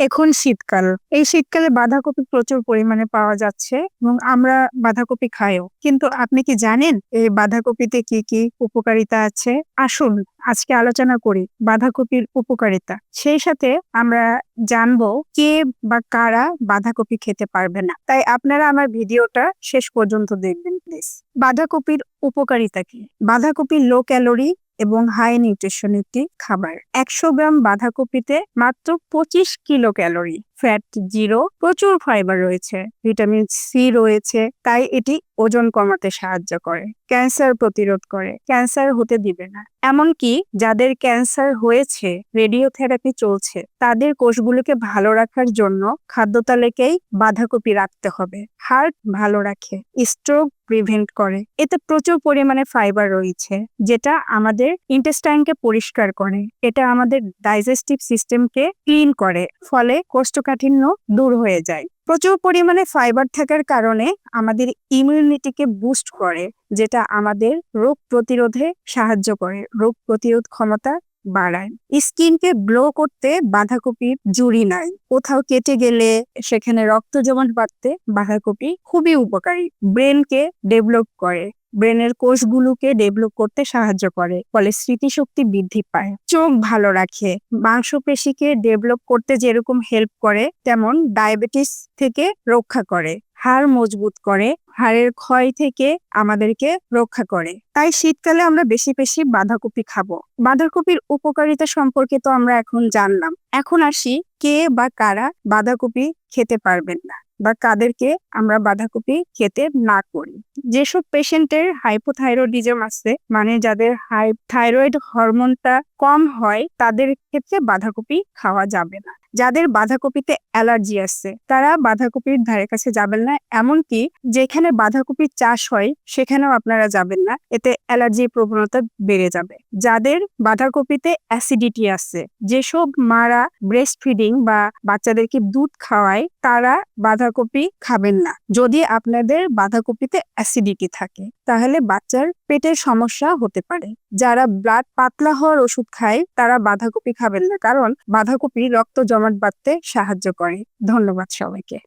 এখন শীতকাল। এই শীতকালে বাঁধাকপি প্রচুর পরিমাণে পাওয়া যাচ্ছে এবং আমরা বাঁধাকপি খাইও। কিন্তু আপনি কি জানেন এই বাঁধাকপিতে কি কি উপকারিতা আছে? আসুন আজকে আলোচনা করি বাঁধাকপির উপকারিতা। সেই সাথে আমরা জানব কে বা কারা বাঁধাকপি খেতে পারবে না। তাই আপনারা আমার ভিডিওটা শেষ পর্যন্ত দেখবেন, প্লিজ। বাঁধাকপির উপকারিতা কি? বাঁধাকপি লো ক্যালোরি এবং হাই নিউট্রিশন একটি খাবার। একশো গ্রাম বাঁধাকপিতে মাত্র পঁচিশ কিলো ক্যালোরি। ফ্যাট জিরো, প্রচুর ফাইবার রয়েছে। ভিটামিন সি রয়েছে, তাই এটি ওজন কমাতে সাহায্য করে। ক্যান্সার প্রতিরোধ করে। ক্যান্সার হতে দিবে না। এমনকি যাদের ক্যান্সার হয়েছে, রেডিওথেরাপি চলছে, তাদের কোষগুলোকে ভালো রাখার জন্য খাদ্য তালিকায় বাঁধাকপি রাখতে হবে। হার্ট ভালো রাখে। স্ট্রোক প্রিভেন্ট করে। এতে প্রচুর পরিমাণে ফাইবার রয়েছে, যেটা আমাদের ইন্টেস্টাইনকে পরিষ্কার করে। এটা আমাদের ডাইজেস্টিভ সিস্টেমকে ক্লিন করে, ফলে কোষ্ঠকাঠিন্য দূর হয়ে যায়। প্রচুর পরিমাণে ফাইবার থাকার কারণে আমাদের ইমিউনিটিকে বুস্ট করে, যেটা আমাদের রোগ প্রতিরোধে সাহায্য করে। রোগ প্রতিরোধ ক্ষমতা বাড়ায়। স্কিনকে গ্লো করতে বাঁধাকপির জুড়ি নাই। কোথাও কেটে গেলে সেখানে রক্ত জমাট বাড়তে বাঁধাকপি খুবই উপকারী। ব্রেনকে ডেভেলপ করে। ব্রেনের কোষগুলোকে ডেভেলপ করতে সাহায্য করে, ফলে স্মৃতিশক্তি বৃদ্ধি পায়। চোখ ভালো রাখে। মাংসপেশিকে ডেভেলপ করতে যেরকম হেল্প করে, তেমন ডায়াবেটিস থেকে রক্ষা করে। হাড় মজবুত করে হাড়ের ক্ষয় থেকে আমাদেরকে রক্ষা করে। তাই শীতকালে আমরা বেশি বেশি বাঁধাকপি খাব। বাঁধাকপির উপকারিতা সম্পর্কে তো আমরা এখন জানলাম। এখন আসি কে বা কারা বাঁধাকপি খেতে পারবেন না বা কাদেরকে আমরা বাঁধাকপি খেতে না করি। যেসব পেশেন্টের হাইপোথাইরয়েডিজম আছে মানে যাদের হাই থাইরয়েড হরমোনটা কম হয়, তাদের ক্ষেত্রে বাঁধাকপি খাওয়া যাবে না। যাদের বাঁধাকপিতে অ্যালার্জি আছে, তারা বাঁধাকপির ধারে কাছে যাবেন না। এমনকি যেখানে বাঁধাকপির চাষ হয়, সেখানেও আপনারা যাবেন না। এতে অ্যালার্জির প্রবণতা বেড়ে যাবে। যাদের বাঁধাকপিতে অ্যাসিডিটি আছে, যেসব মারা ব্রেস্ট ফিডিং বা বাচ্চাদেরকে দুধ খাওয়ায়, তারা বাঁধাকপি খাবেন না। যদি আপনাদের বাঁধাকপিতে অ্যাসিডিটি থাকে তাহলে বাচ্চার পেটের সমস্যা হতে পারে। যারা ব্লাড পাতলা হওয়ার ওষুধ খায়, তারা বাঁধাকপি খাবেন না, কারণ বাঁধাকপি রক্ত জমাট বাঁধতে সাহায্য করে। ধন্যবাদ সবাইকে।